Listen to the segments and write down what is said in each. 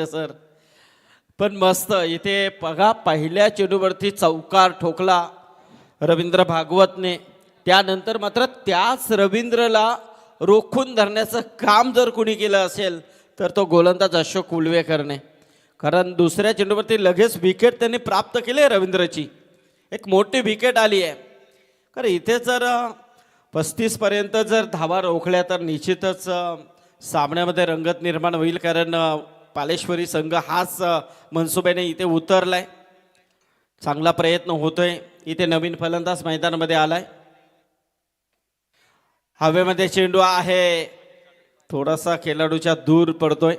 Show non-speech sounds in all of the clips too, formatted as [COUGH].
Sir. पण मस्त इथे बघा पहिल्या चेंडूवरती चौकार ठोकला रवींद्र भागवतने. त्यानंतर मात्र त्याच रवींद्रला रोखून धरण्याचं काम जर कुणी केलं असेल तर तो गोलंदाज अशोक उलवेकरने. कारण दुसऱ्या चेंडूवरती लगेच विकेट त्यांनी प्राप्त केली आहे रवींद्रची. एक मोठी विकेट आली आहे. कारण इथे जर पस्तीसपर्यंत जर धावा रोखल्या तर निश्चितच सामन्यामध्ये रंगत निर्माण होईल. कारण पालेश्वरी संघ हाच मनसुबेने इथे उतरलाय. चांगला प्रयत्न होतोय. इथे नवीन फलंदाज मैदानामध्ये आलाय. हवेमध्ये चेंडू आहे. थोडासा खेळाडूच्या दूर पडतोय.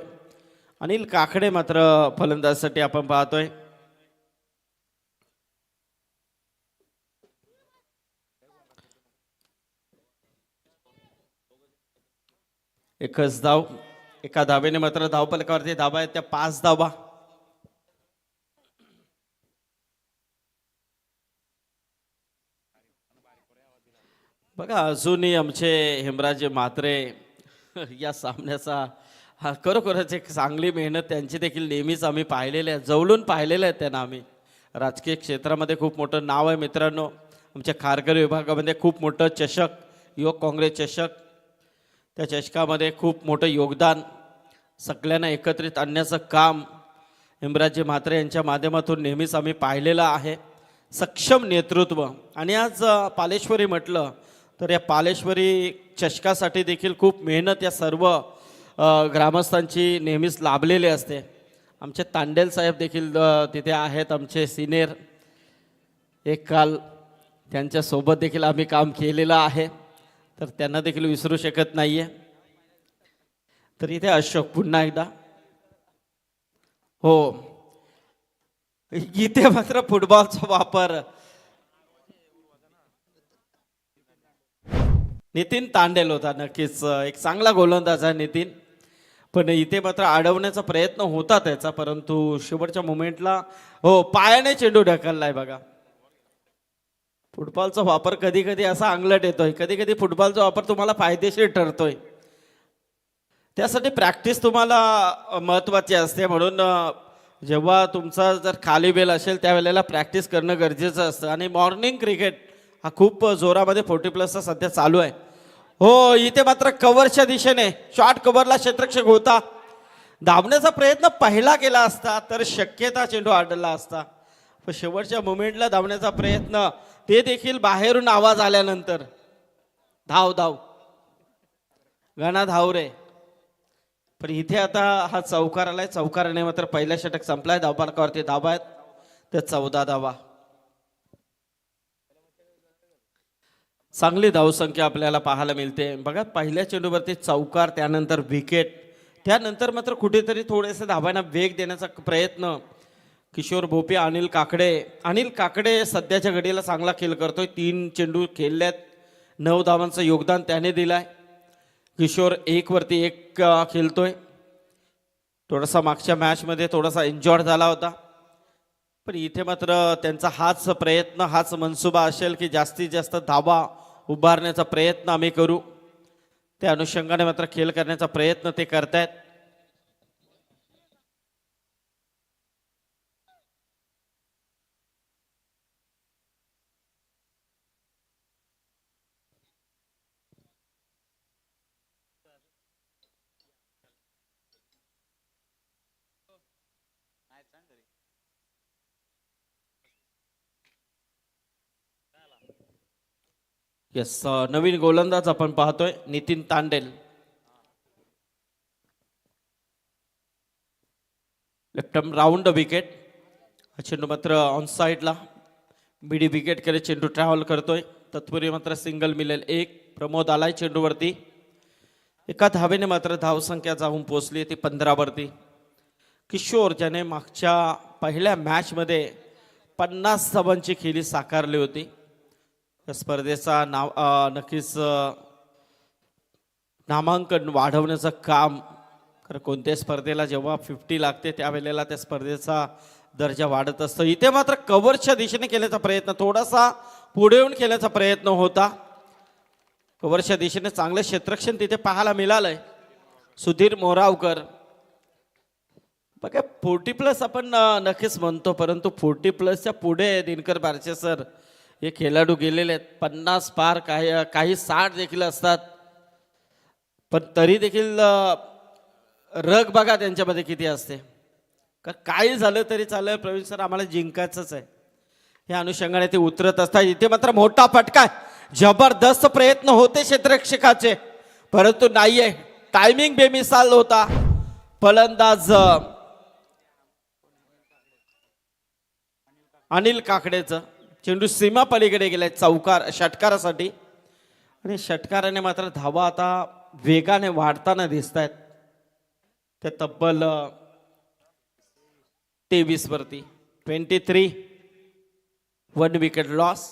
अनिल काकडे मात्र फलंदाजसाठी आपण पाहतोय. एकच धाव. एका धावेने मात्र धावपलकावरती धावा आहेत त्या पाच धावा बघा अजूनही आमचे हेमराजे म्हात्रे [LAUGHS] या सामन्याचा हा खरोखरच एक चांगली मेहनत त्यांची देखील नेहमीच आम्ही पाहिलेली आहे जवळून पाहिलेलं आहे त्यांना आम्ही. राजकीय क्षेत्रामध्ये खूप मोठं नाव आहे मित्रांनो. आमच्या खारघर विभागामध्ये खूप मोठं चषक युवक काँग्रेस चषक त्या चषकामध्ये खूप मोठं योगदान सगळ्यांना एकत्रित आणण्याचं काम. हेमराजे म्हात्रे यांच्या माध्यमातून नेहमीच आम्ही पाहिलेलं आहे. सक्षम नेतृत्व. आणि आज पालेश्वरी म्हटलं तर या पालेश्वरी चषकासाठी देखील खूप मेहनत या सर्व ग्रामस्थांची नेहमीच लाभलेली असते. आमचे तांडेल साहेब देखील तिथे आहेत आमचे सिनियर. एक काल त्यांच्यासोबत देखील आम्ही काम केलेलं आहे. तर त्यांना देखील विसरू शकत नाही आहे तर इथे अशोक पुन्हा एकदा. हो. इथे मात्र फुटबॉलचा वापर. नितीन तांडेल होता नक्कीच. एक चांगला गोलंदाज आहे नितीन. पण इथे मात्र अडवण्याचा प्रयत्न होता त्याचा परंतु शेवटच्या मुमेंटला हो पायाने चेंडू ढकललाय बघा. फुटबॉलचा वापर कधी कधी असा अंगलट येतोय. कधी कधी फुटबॉलचा वापर तुम्हाला फायदेशीर ठरतोय. त्यासाठी प्रॅक्टिस तुम्हाला महत्त्वाची असते. म्हणून जेव्हा तुमचा जर खाली बेल असेल त्यावेळेला प्रॅक्टिस करणं गरजेचं असतं. आणि मॉर्निंग क्रिकेट हा खूप जोरामध्ये फोर्टी प्लसचा सध्या चालू आहे. हो इथे मात्र कव्हरच्या दिशेने शॉर्ट कव्हरला क्षेत्रक्षक होता. धावण्याचा प्रयत्न पहिला केला असता तर शक्यता चेंडू आढळला असता. पण शेवटच्या मुमेंटला धावण्याचा प्रयत्न ते देखील बाहेरून आवाज आल्यानंतर धाव धाव. गणा धाव रे. पण इथे आता हा चौकार आलाय चौकाराने मात्र पहिला षटक संपलाय. धावपालकावरती धावा आहेत. तर चौदा धावा. चांगली धावसंख्या आपल्याला पाहायला मिळते. बघा पहिल्या चेंडूवरती चौकार त्यानंतर विकेट. त्यानंतर मात्र कुठेतरी थोडेसे धाबांना वेग देण्याचा प्रयत्न किशोर भोपे अनिल काकडे. अनिल काकडे सध्याच्या घडीला चांगला खेळ करतोय. तीन चेंडू खेळल्यात. नऊ धावांचं योगदान त्याने दिलाय. किशोर एकवरती एक खेळतोय. थोडासा मागच्या मॅचमध्ये थोडासा एन्जॉय झाला होता. पण इथे मात्र त्यांचा हाच प्रयत्न हाच मनसुबा असेल की जास्तीत जास्त धावा उभारण्याचा प्रयत्न आम्ही करू. त्या अनुषंगाने मात्र खेळ करण्याचा प्रयत्न ते करतायत. येस uh, नवीन गोलंदाज आपण पाहतोय Nitin Tandel. Left arm round wicket हा चेंडू मात्र ऑन साईडला मिडी विकेट केले चेंडू ट्रॅव्हल करतोय. तत्पूर्वी मात्र सिंगल मिळेल एक. प्रमोद आलाय चेंडूवरती. एका धावेने मात्र धावसंख्या जाऊन पोहोचली ती पंधरावरती. किशोर ज्याने मागच्या पहिल्या मॅचमध्ये पन्नास धावांची खेळी साकारली होती. या स्पर्धेचा नाव नक्कीच नामांकन वाढवण्याचं काम कारण कोणत्याही स्पर्धेला जेव्हा फिफ्टी लागते त्यावेळेला त्या स्पर्धेचा दर्जा वाढत असतो. इथे मात्र कव्हरच्या दिशेने केल्याचा प्रयत्न थोडासा पुढे येऊन केल्याचा प्रयत्न होता. कव्हरच्या दिशेने चांगलं क्षेत्रक्षण तिथे पाहायला मिळालंय. सुधीर मोरावकर बघा फोर्टी प्लस आपण नक्कीच म्हणतो परंतु फोर्टी प्लसच्या पुढे दिनकर बारचे सर हे खेळाडू गेलेले आहेत. पन्नास पार काही काही साठ देखील असतात. पण तरी देखील रग बघा त्यांच्यामध्ये किती असते. का काही झालं तरी चालेल प्रवीण सर आम्हाला जिंकायचंच आहे. या अनुषंगाने ते उतरत असतात. इथे मात्र मोठा फटका आहे. जबरदस्त प्रयत्न होते क्षेत्ररक्षकाचे परंतु नाहीये. टायमिंग बेमिसाल होता. फलंदाज अनिल काकडेचं. चेंडू सीमा पलीकडे गेलाय चौकार षटकारासाठी. आणि षटकाराने मात्र धावा आता वेगाने वाढताना दिसत आहेत ते तब्बल तेवीस वरती. Twenty three one wicket loss.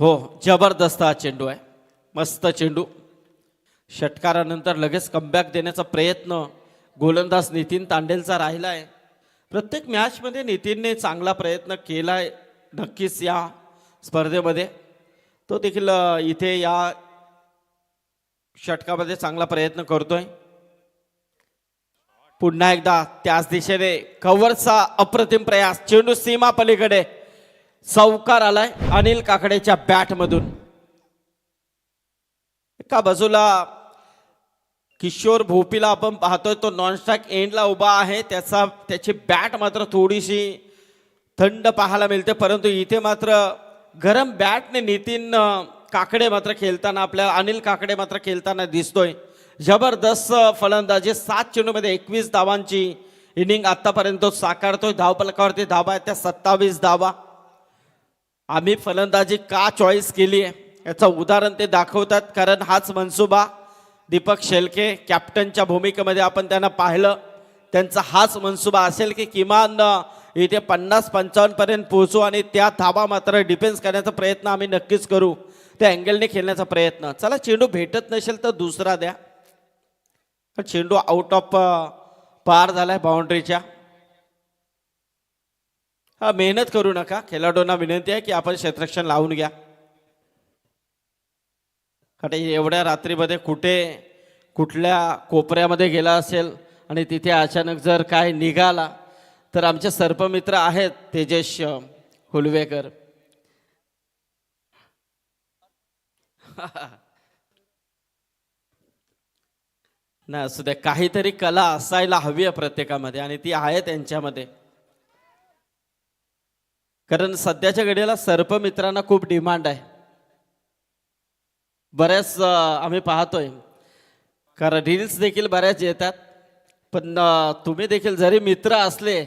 हो जबरदस्त हा चेंडू आहे. मस्त चेंडू. षटकारानंतर लगेच कमबॅक देण्याचा प्रयत्न गोलंदाज नितीन तांडेलचा राहिला आहे प्रत्येक मॅचमध्ये नितीनने चांगला प्रयत्न केला आहे नक्कीच या स्पर्धेमध्ये. तो देखील इथे या षटकामध्ये चांगला प्रयत्न करतोय. पुन्हा एकदा त्याच दिशेने कव्हरचा अप्रतिम प्रयास. चेंडू सीमा पलीकडे. चौकार आलाय अनिल काकडेच्या बॅटमधून एका बाजूला किशोर भोपीला आपण पाहतोय तो नॉनस्टॅक एंडला उभा आहे. त्याचा त्याची बॅट मात्र थोडीशी थंड पाहायला मिळते परंतु इथे मात्र गरम बॅटने नितीन काकडे मात्र खेळताना आपल्या अनिल काकडे मात्र खेळताना दिसतोय. जबरदस्त फलंदाजी सात चेंडूमध्ये एकवीस धावांची इनिंग आतापर्यंत साकारतोय. धावपलकावरती धावा आहेत त्या सत्तावीस धावा. आम्ही फलंदाजी का चॉईस केली आहे याचं उदाहरण ते दाखवतात कारण हाच मनसुबा दीपक शेलके कॅप्टनच्या भूमिकेमध्ये आपण त्यांना पाहिलं. त्यांचा हाच मनसुबा असेल की किमान इथे पन्नास पंचावन्नपर्यंत पोहोचू आणि त्या धावा मात्र डिफेन्स करण्याचा प्रयत्न आम्ही नक्कीच करू. त्या अँगलने खेळण्याचा प्रयत्न. चला चेंडू भेटत नसेल तर दुसरा द्या. चेंडू आउट ऑफ पार झालाय बाउंड्रीच्या हा मेहनत करू नका. खेळाडूंना विनंती आहे की आपण क्षेत्रक्षण लावून घ्या. कारण एवढ्या रात्रीमध्ये कुठे कुठल्या कोपऱ्यामध्ये गेला असेल आणि तिथे अचानक जर काय निघाला तर आमचे सर्पमित्र आहेत तेजस हुलवेकर. [LAUGHS] नाही असू द्या काहीतरी कला असायला हवी आहे प्रत्येकामध्ये आणि ती आहे त्यांच्यामध्ये. कारण सध्याच्या घडीला सर्पमित्रांना खूप डिमांड आहे. बऱ्याच आम्ही पाहतोय. कारण रील्स देखील बऱ्याच येतात. पण तुम्ही देखील जरी मित्र असले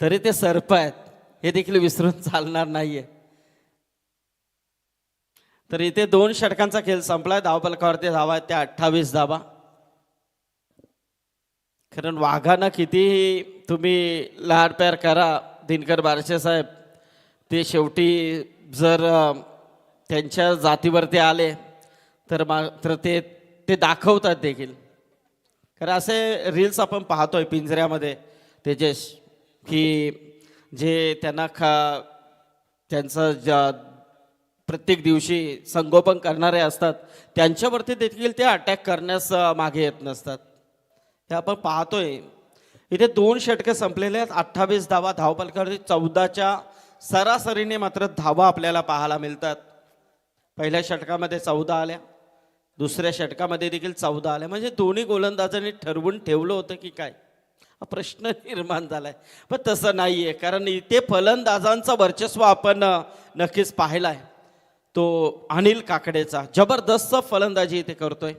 तरी ते सर्प आहेत. हे देखील विसरून चालणार नाहीये. तर इथे दोन षटकांचा खेळ संपलाय. धावपलकावरती धावा आहेत त्या अठ्ठावीस धावा. कारण वाघानं कितीही तुम्ही लाड प्यार करा दिनकर बारशे साहेब ते शेवटी जर त्यांच्या जातीवरती आले तर मात्र ते ते दाखवतात देखील. कारण असे रील्स आपण पाहतोय पिंजऱ्यामध्ये तेजेश की जे त्यांना खा त्यांचं ज प्रत्येक दिवशी संगोपन करणारे असतात त्यांच्यावरती देखील ते अटॅक करण्यास मागे येत नसतात. हे आपण पाहतोय. इथे दोन षटके संपलेले आहेत. अठ्ठावीस धावा धावपलकावरती चौदाच्या सरासरीने मात्र धावा आपल्याला पाहायला मिळतात. पहिल्या षटकामध्ये चौदा आल्या. दुसऱ्या षटकामध्ये देखील चौदा आल्या. म्हणजे दोन्ही गोलंदाजांनी ठरवून ठेवलं होतं की काय? हा प्रश्न [LAUGHS] निर्माण झालाय. पण तसं नाही आहे कारण इथे फलंदाजांचं वर्चस्व आपण नक्कीच पाहिला आहे तो अनिल काकडेचा जबरदस्त फलंदाजी इथे करतोय.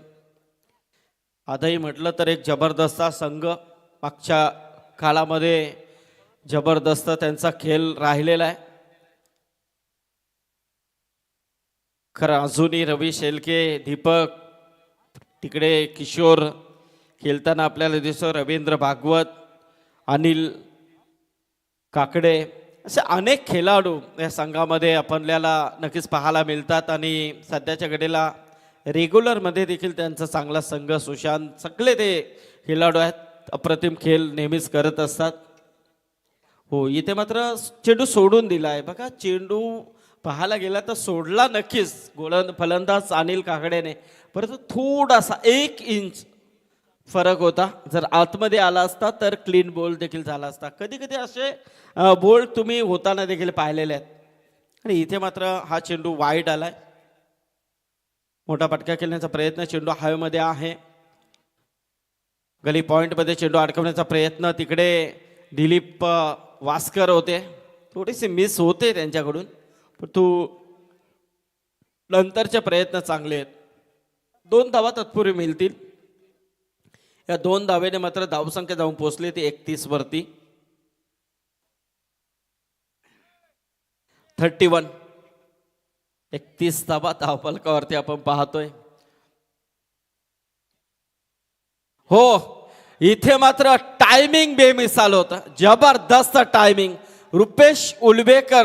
आताही म्हटलं तर एक जबरदस्त संघ मागच्या काळामध्ये जबरदस्त त्यांचा खेळ राहिलेला आहे. खरं अजूनही रवी शेलके दीपक तिकडे किशोर खेळताना आपल्याला दिसतो रवींद्र भागवत अनिल काकडे. असे अनेक खेळाडू या संघामध्ये आपल्याला नक्कीच पाहायला मिळतात आणि सध्याच्या घडीला रेग्युलरमध्ये देखील त्यांचा चांगला संघ सुशांत सगळे ते खेळाडू आहेत. अप्रतिम खेळ नेहमीच करत असतात. हो इथे मात्र चेंडू सोडून दिला आहे बघा चेंडू पाहायला गेला तर सोडला नक्कीच. गोलंद फलंदाज अनिल काकडेने. परंतु थोडासा एक इंच फरक होता. जर आतमध्ये आला असता तर क्लीन बोल देखील झाला असता. कधी कधी असे बोल तुम्ही होताना देखील पाहिलेले आहेत. आणि इथे मात्र हा चेंडू वाईट आलाय. मोठा फटका खेळण्याचा प्रयत्न चेंडू हवेमध्ये आहे. गली पॉईंटमध्ये चेंडू अडकवण्याचा प्रयत्न तिकडे दिलीप वास्कर होते. थोडेसे मिस होते त्यांच्याकडून. तू नंतरचे प्रयत्न चांगले आहेत. दोन धावा तत्पूर्वी मिळतील. या दोन धावेने मात्र धावसंख्या जाऊन पोहोचली ती एकतीस वरती. Thirty one. एकतीस धावा धावपलकावरती आपण पाहतोय. हो इथे मात्र टायमिंग बेमिसाल होता. जबरदस्त टायमिंग रुपेश उलवेकर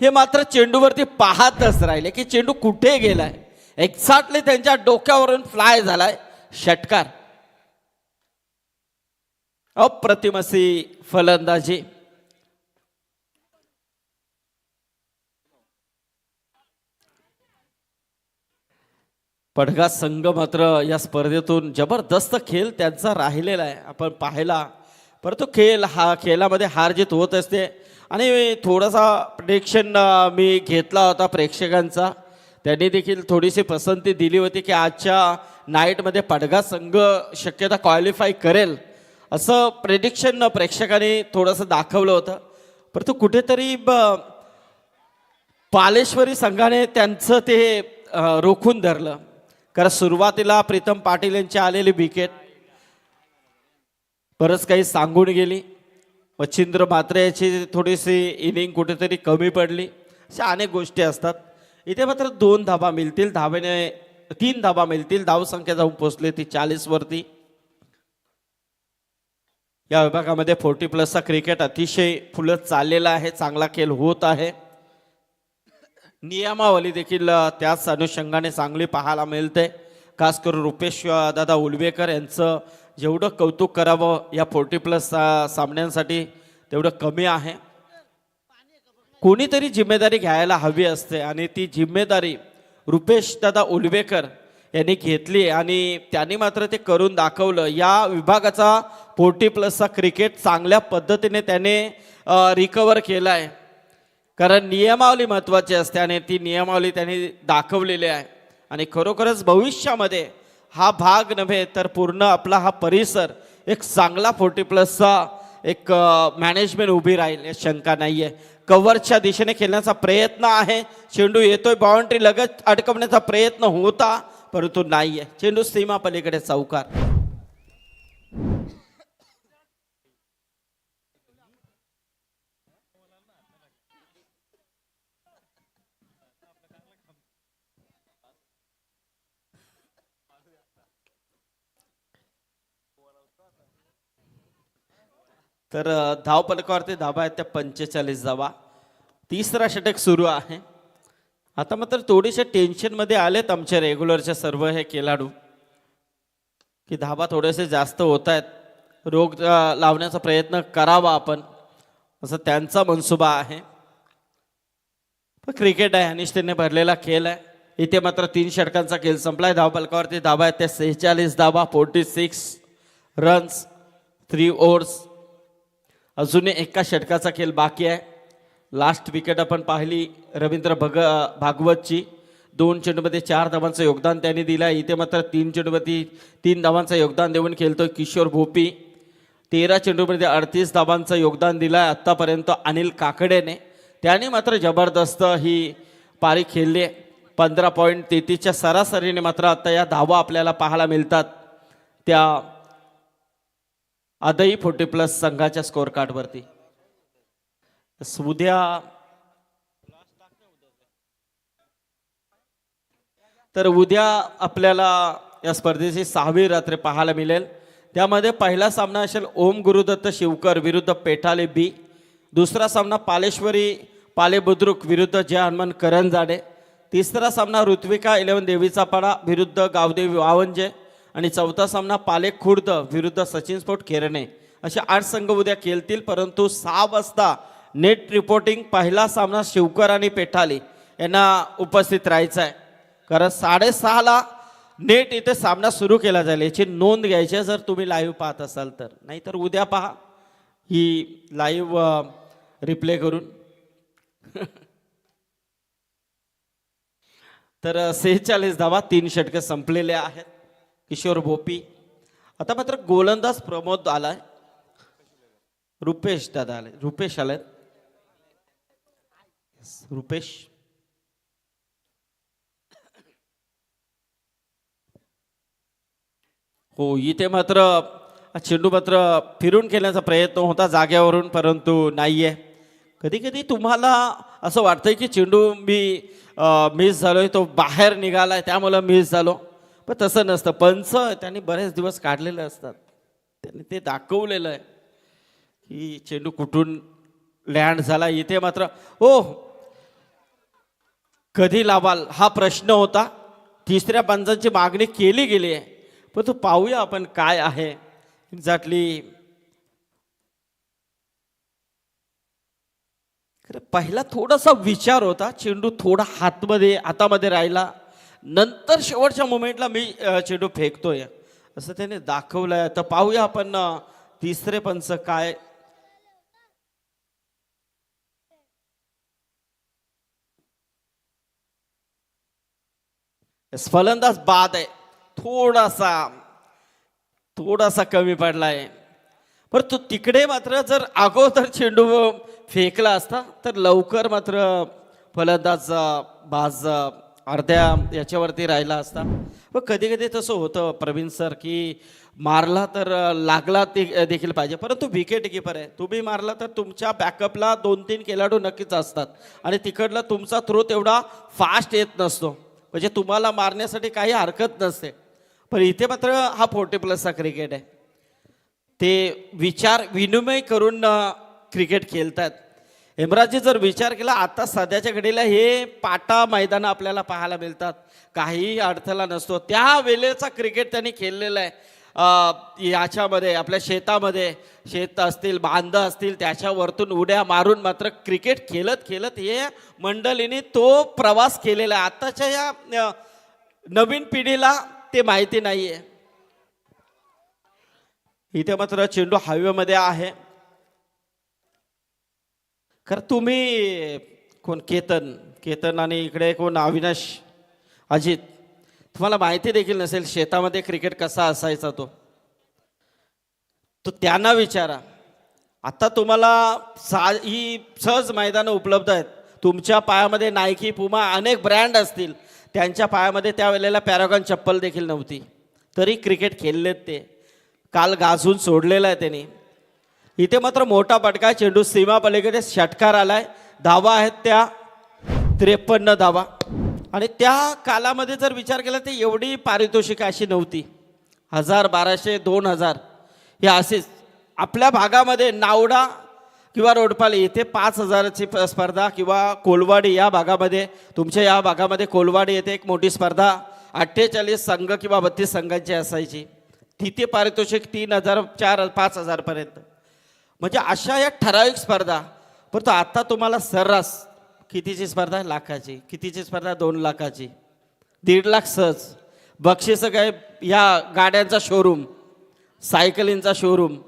हे मात्र चेंडूवरती पाहतच राहिले की चेंडू कुठे गेलाय? एक्झॅक्टली त्यांच्या डोक्यावरून फ्लाय झालाय. षटकार. अप्रतिमसी फलंदाजी. पडगा संघ मात्र या स्पर्धेतून जबरदस्त खेळ त्यांचा राहिलेला आहे. आपण पाहिला परंतु खेळ हा खेळामध्ये हार जीत होत असते. आणि थोडासा प्रेक्षण मी घेतला होता प्रेक्षकांचा. त्यांनी देखील थोडीशी पसंती दिली होती की आजच्या नाईटमध्ये पडगा संघ शक्यता क्वालिफाय करेल. असं प्रेडिक्शन प्रेक्षकांनी थोडंसं दाखवलं होतं. परंतु कुठेतरी ब- पालेश्वरी संघाने त्यांचं ते रोखून धरलं. कारण सुरुवातीला प्रीतम पाटील यांची आलेली विकेट बरंच काही सांगून गेली. मच्छिंद्र मात्रे याची थोडीशी इनिंग कुठेतरी कमी पडली. अशा अनेक गोष्टी असतात. इथे मात्र दोन धाबा मिळतील. धाब्याने तीन धाबा मिळतील. धावसंख्या जाऊन पोचली ती चाळीसवरती या विभागामध्ये फोर्टी प्लसचा क्रिकेट अतिशय फुलत चाललेला आहे. चांगला खेळ होत आहे. नियमावली देखील त्याच अनुषंगाने चांगली पाहायला मिळते. खास करून रुपेश दादा उलवेकर यांचं जेवढं कौतुक करावं या फोर्टी प्लस सामन्यांसाठी तेवढं कमी आहे. कोणीतरी जिम्मेदारी घ्यायला हवी असते आणि ती जिम्मेदारी रुपेश दादा उलवेकर यांनी घेतली आणि त्यांनी मात्र ते करून दाखवलं. या विभागाचा फोर्टी प्लसचा क्रिकेट चांगल्या पद्धतीने त्याने रिकवर केला आहे कारण नियमावली महत्त्वाची असते आणि ती नियमावली त्यांनी दाखवलेली आहे. आणि खरोखरच भविष्यामध्ये हा भाग नव्हे तर पूर्ण आपला हा परिसर एक चांगला फोर्टी प्लसचा एक मॅनेजमेंट उभी राहील यात शंका नाही आहे कव्हरच्या दिशेने खेळण्याचा प्रयत्न आहे. चेंडू येतोय बाउंड्री लगत अडकवण्याचा प्रयत्न होता परंतु नाही आहे चेंडू सीमा पलीकडे चौकार. तर धाव धावपलकावरती धाबा आहेत त्या पंचेचाळीस धावा तिसरा षटक सुरू आहे. आता मात्र थोडेसे टेन्शनमध्ये आलेत आमच्या रेग्युलरचे सर्व हे खेळाडू. की धाबा थोडेसे जास्त होत आहेत रोग लावण्याचा प्रयत्न करावा आपण. असं त्यांचा मनसुबा आहे. पण क्रिकेट आहे. अनिष्ठेने भरलेला खेळ आहे. इथे मात्र तीन षटकांचा खेळ संपलाय. धावपलकावरती धाबा आहेत त्या सेहेचाळीस धाबा forty six runs three overs अजूनही एका षटकाचा खेळ बाकी आहे. लास्ट विकेट आपण पाहिली रवींद्र भग भागवतची. दोन चेंडूमध्ये चार धावांचं योगदान त्यांनी दिलं आहे इथे मात्र तीन चेंडूमध्ये तीन धावांचं योगदान देऊन खेळतोय किशोर भोपी. तेरा चेंडूमध्ये अडतीस धावांचं योगदान दिलं आहे आत्तापर्यंत अनिल काकडेने. त्याने मात्र जबरदस्त ही पारी खेळली. आहे पंधरा पॉईंट तेहतीसच्या सरासरीने मात्र आता या धावा आपल्याला पाहायला मिळतात. त्या आदई फोर्टी प्लस संघाच्या स्कोअर कार्डवरती. उद्या तर उद्या आपल्याला या स्पर्धेची सहावी रात्र पाहायला मिळेल. त्यामध्ये पहिला सामना असेल ओम गुरुदत्त शिवकर विरुद्ध पेठाले बी. दुसरा सामना पालेश्वरी पाले बुद्रुक विरुद्ध जय हनुमान करंजाडे तिसरा सामना ऋत्विका इलेवन देवीचा पाडा विरुद्ध गावदेवी वावंजे. आणि चौथा सामना पालेख खुर्द विरुद्ध सचिन स्पोर्ट खेरणे. असे आठ संघ उद्या खेळतील परंतु सहा वाजता नेट रिपोर्टिंग पहिला सामना शिवकर आणि पेठाली यांना उपस्थित राहायचा आहे कारण साडेसहाला नेट इथे सामना सुरू केला जाईल याची नोंद घ्यायची आहे जर तुम्ही लाईव्ह पाहत असाल तर. नाहीतर उद्या पहा ही लाईव्ह रिप्ले करून. [LAUGHS] तर सेहेचाळीस धावा तीन षटकं संपलेले आहेत. किशोर भोपी. आता मात्र गोलंदाज प्रमोद आलाय रुपेश दादा आले. रुपेश आले. रुपेश. हो इथे मात्र चेंडू मात्र फिरून खेळण्याचा प्रयत्न होता जाग्यावरून परंतु नाही आहे कधी कधी तुम्हाला असं वाटतंय की चेंडू मी मिस झालोय तो बाहेर निघालाय त्यामुळं मिस झालो. पण तसं नसतं. पंच त्यांनी बरेच दिवस काढलेले असतात. त्यांनी ते दाखवलेलं आहे की चेंडू कुठून लँड झाला इथे मात्र हो कधी लावाल हा प्रश्न होता. तिसऱ्या पंचांची मागणी केली गेली आहे. पण तो पाहूया आपण काय आहे. एक्झॅक्टली. पहिला थोडासा विचार होता. चेंडू थोडा हातमध्ये हातामध्ये राहिला. नंतर शेवटच्या मोमेंटला मी अ, चेंडू फेकतोय. असं त्याने दाखवलंय. तर पाहूया आपण तिसरे पंच काय. फलंदाज बाद आहे. थोडासा थोडासा कमी पडलाय. परंतु तो तिकडे मात्र जर अगोदर चेंडू फेकला असता तर लवकर मात्र फलंदाज बाज अर्ध्या याच्यावरती राहिला असता. व कधी कधी तसं होतं प्रवीण सर की मारला तर लागला ते देखील पाहिजे. परंतु विकेट किपर आहे. तुम्ही मारला तर तुमच्या बॅकअपला दोन तीन खेळाडू नक्कीच असतात. आणि तिकडला तुमचा थ्रो तेवढा फास्ट येत नसतो. म्हणजे तुम्हाला मारण्यासाठी काही हरकत नसते. पण इथे मात्र हा फोर्टी प्लसचा क्रिकेट आहे. ते विचार विनिमय करून क्रिकेट खेळतात हेमराजी जर विचार केला आता सध्याच्या घडीला हे पाटा मैदानं आपल्याला पाहायला मिळतात. काही अडथळा नसतो. त्या वेळेचा क्रिकेट त्यांनी खेळलेला आहे. याच्यामध्ये आपल्या शेतामध्ये शेत असतील बांध असतील त्याच्यावरतून उड्या मारून मात्र क्रिकेट खेळत खेळत हे मंडळीने तो प्रवास केलेला आहे. आत्ताच्या या नवीन पिढीला ते माहिती नाही आहे इथे मात्र चेंडू हायवेमध्ये आहे. खरं तुम्ही कोण केतन केतन आणि इकडे कोण अविनाश अजित तुम्हाला माहिती देखील नसेल शेतामध्ये क्रिकेट कसा असायचा तो. तो त्यांना विचारा. आता तुम्हाला सा ही सहज मैदानं उपलब्ध आहेत. तुमच्या पायामध्ये नायकी पुमा अनेक ब्रँड असतील. त्यांच्या पायामध्ये त्यावेळेला पॅरागॉन चप्पल देखील नव्हती. तरी क्रिकेट खेळलेत ते. काल गाजून सोडलेलं आहे त्यांनी. इथे मात्र मोठा पटका चेंडू सीमा पलीकडे षटकार आलाय धावा आहेत त्या. त्रेपन्न धावा. आणि त्या कालामध्ये जर विचार केला तर एवढी पारितोषिक अशी नव्हती. हजार बाराशे दोन हजार. हे असेच. आपल्या भागामध्ये नावडा किंवा रोडपाली इथे पाच हजाराची प- स्पर्धा किंवा कोलवाडी या भागामध्ये तुमच्या या भागामध्ये कोलवाडी येथे एक मोठी स्पर्धा अठ्ठेचाळीस संघ किंवा बत्तीस संघांची असायची. तिथे पारितोषिक तीन हजार चार पाच हजारपर्यंत. म्हणजे अशा या ठराविक स्पर्धा. परंतु आता तुम्हाला सर्रास कितीची स्पर्धा? आहे? लाखाची. कितीची स्पर्धा? दोन लाखाची. दीड लाख सहज. बक्षिसं काय? या गाड्यांचा शोरूम सायकलींचा शोरूम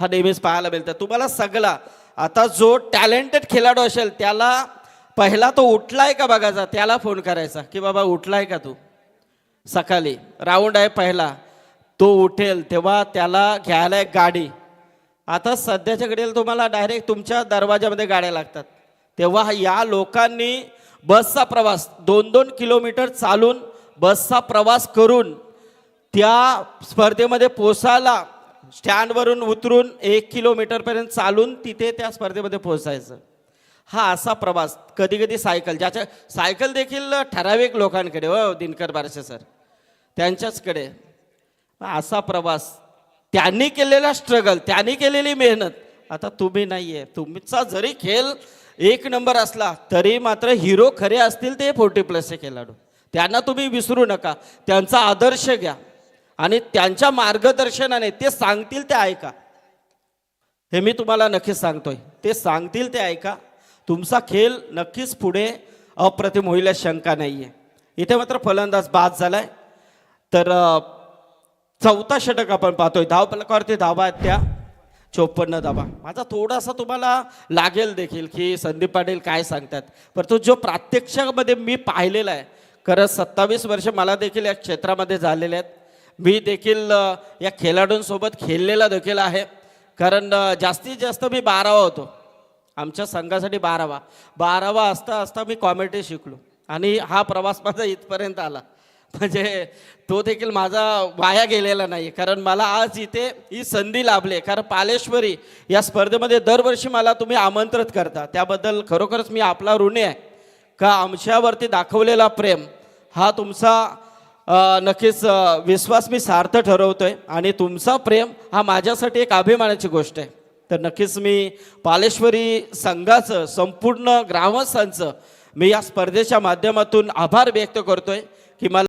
हा नेहमीच पाहायला मिळतं. तुम्हाला सगळा. आता जो टॅलेंटेड खेळाडू असेल त्याला पहिला तो उठलाय का बघायचा? त्याला फोन करायचा की बाबा उठलाय का तू? सकाळी. राऊंड आहे पहिला. तो उठेल तेव्हा त्याला घ्यायला एक गाडी. आता सध्याच्या घडीला तुम्हाला डायरेक्ट तुमच्या दरवाजामध्ये गाड्या लागतात. तेव्हा या लोकांनी बसचा प्रवास दोन दोन किलोमीटर चालून बसचा प्रवास करून त्या स्पर्धेमध्ये पोचायला स्टँडवरून उतरून एक किलोमीटरपर्यंत चालून तिथे त्या स्पर्धेमध्ये पोचायचं हा असा प्रवास कधी कधी सायकल ज्याच्या सायकल देखील ठराविक लोकांकडे हो दिनकर बारसे सर. त्यांच्याचकडे. असा प्रवास त्यांनी केलेला स्ट्रगल त्यांनी केलेली मेहनत. आता तुम्ही नाही आहे तुमचा जरी खेळ एक नंबर असला तरी मात्र हिरो खरे असतील ते फोर्टी प्लसचे खेळाडू. त्यांना तुम्ही विसरू नका. त्यांचा आदर्श घ्या. आणि त्यांच्या मार्गदर्शनाने ते सांगतील ते ऐका. हे मी तुम्हाला नक्कीच सांगतोय. ते सांगतील ते ऐका. तुमचा खेळ नक्कीच पुढे अप्रतिम होईल शंका नाही आहे इथे मात्र फलंदाज बाद झालाय. तर चौथा षटक आपण पाहतोय. धाव फलकावरती धावा आहेत त्या. चोपन्न धावा. माझा थोडासा तुम्हाला लागेल देखील की संदीप पाटील काय सांगतात. परंतु जो प्रात्यक्षामध्ये मी पाहिलेला आहे खरंच सत्तावीस वर्ष मला देखील या क्षेत्रामध्ये झालेले आहेत. मी देखील या खेळाडूंसोबत खेळलेला देखील आहे. कारण जास्तीत जास्त मी बारावा होतो. आमच्या संघासाठी बारावा. बारावा असता असता मी कॉमेडी शिकलो. आणि हा प्रवास माझा इथपर्यंत आला. म्हणजे तो देखील माझा वाया गेलेला नाही कारण मला आज इथे ही संधी लाभली कारण पालेश्वरी या स्पर्धेमध्ये दरवर्षी मला तुम्ही आमंत्रित करता. त्याबद्दल खरोखरच मी आपला ऋणी आहे. का आमच्यावरती दाखवलेला प्रेम हा तुमचा नक्कीच विश्वास मी सार्थ ठरवतोय. आणि तुमचा प्रेम हा माझ्यासाठी एक अभिमानाची गोष्ट आहे. तर नक्कीच मी पालेश्वरी संघाचं संपूर्ण ग्रामस्थांचं मी या स्पर्धेच्या माध्यमातून आभार व्यक्त करतोय की मला